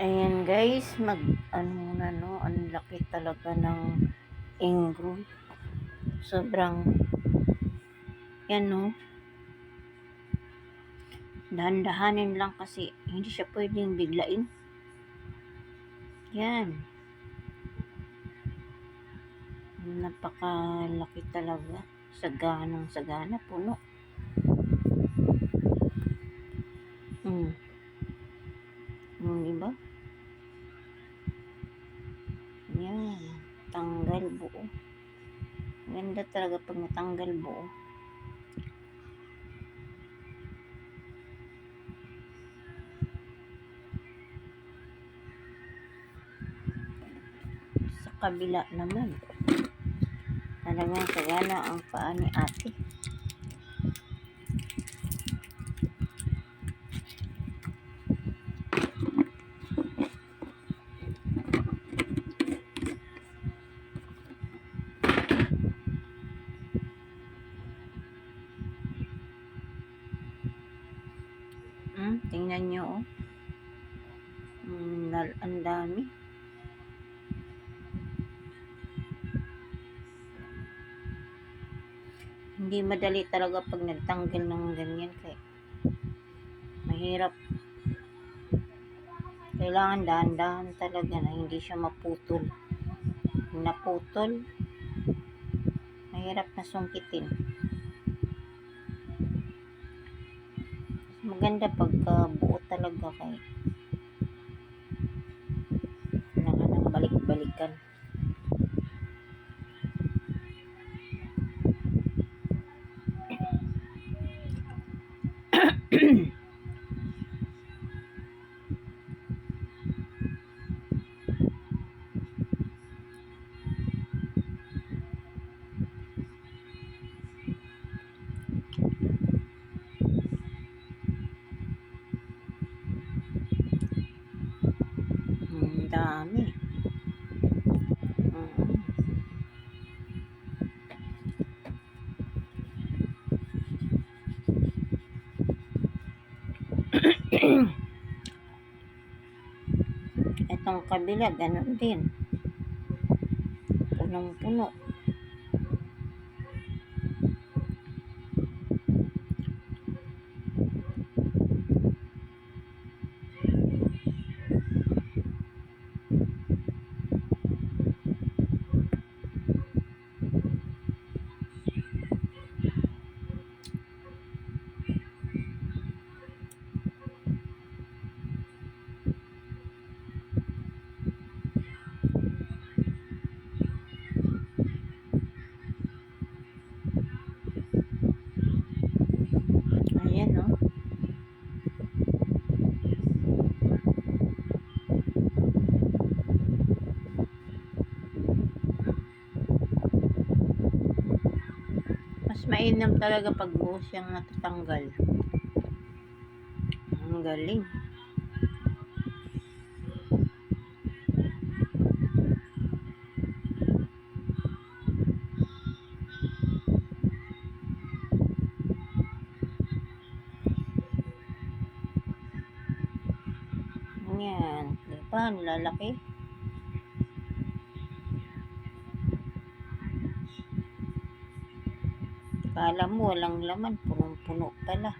Ayan guys, mag ano na no, ang laki talaga ng ingrown. Sobrang yan no. Dahan-dahanin lang kasi hindi siya pwedeng biglain. Yan. Napakalaki talaga. Saganang sagana, puno. Ganda talaga pag natanggal buo. Sa kabila naman. Talagang sagana ang paa ni ate. Tingnan nyo oh. Hmm, ang dami. Hindi madali talaga pag nagtanggal ng ganyan kaya mahirap. Kailangan dahan-dahan talaga na hindi siya maputol. Naputol, mahirap na sungkitin. Maganda pagka buo talaga kay kailangan ng balik-balikan. Ang Itong kabila, ganun din. Punong-puno. Mas mainam talaga pag buo siyang natatanggal. Ang galing. Yan. Di ba? Ang lalaki. Kala mo walang laman. Punong-puno pala.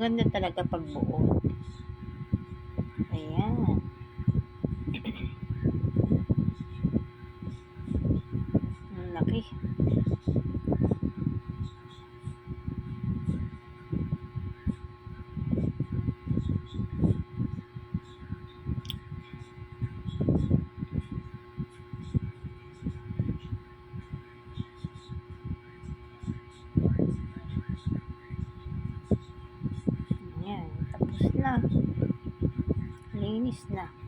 Maganda talaga pag buo. Ayan. Ang laki. Na. Linis na.